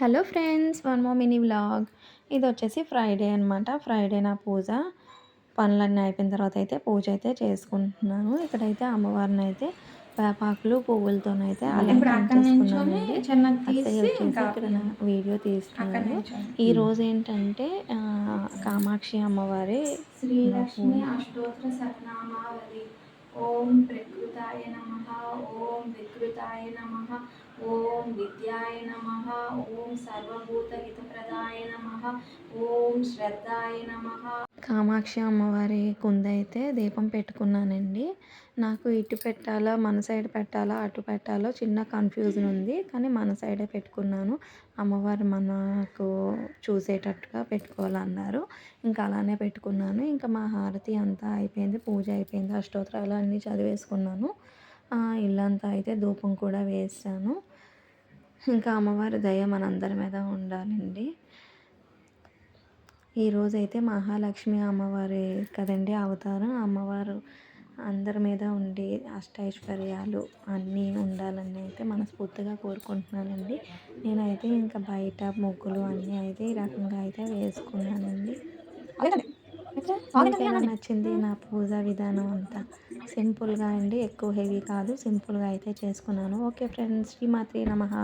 Hello friends one more mini vlog. ఇది వచ్చేసి Friday అనమాట ఫ్రైడే నా పూజ. పనులన్నీ అయిపోయిన తర్వాత అయితే పూజ అయితే చేసుకుంటున్నాను. ఇక్కడైతే అమ్మవారిని అయితే వేపాకులు పువ్వులతోనైతే అలంకరణ చేసుకున్నానండి. అత్తయ్య వచ్చేసి ఇక్కడ వీడియో తీస్తున్నాను ఈ రోజు ఏంటంటే కామాక్షి అమ్మవారి శ్రీలక్ష్మి అష్టోత్తర శతనామావళి ఓం ప్రకృతాయ నమ ఓం వికృతాయ నమ ఓం విద్యాయ నమ ఓం సర్వభూత హితప్రదాయ నమ ఓం శ్రద్ధాయ నమ కామాక్షి అమ్మవారి కుందైతే దీపం పెట్టుకున్నానండి. నాకు ఇటు పెట్టాలా మన సైడ్ పెట్టాలా అటు పెట్టాలో చిన్న కన్ఫ్యూజన్ ఉంది. కానీ మన సైడే పెట్టుకున్నాను. అమ్మవారు మనకు చూసేటట్టుగా పెట్టుకోవాలన్నారు. ఇంకా అలానే పెట్టుకున్నాను. ఇంకా మా హారతి అంతా అయిపోయింది. పూజ అయిపోయింది. అష్టోత్తరాలు అన్నీ చదివేసుకున్నాను. ఇల్లంతా అయితే ధూపం కూడా వేసాను ఇంకా అమ్మవారి దయ మనందరి మీద ఉండాలండి. ఈరోజైతే మహాలక్ష్మి అమ్మవారి కదండి అవతారం. అమ్మవారు అందరి మీద ఉండి అష్టైశ్వర్యాలు అన్నీ ఉండాలని అయితే మనస్ఫూర్తిగా కోరుకుంటున్నానండి. నేనైతే ఇంకా బయట ముగ్గులు అన్నీ అయితే ఈ రకంగా అయితే వేసుకున్నానండి. ఎలా నచ్చింది నా పూజ విధానం అంతా? సింపుల్గా అండి ఎక్కువ హెవీ కాదు. సింపుల్గా అయితే చేసుకున్నాను. ఓకే ఫ్రెండ్స్ శ్రీమాత్రి నమః.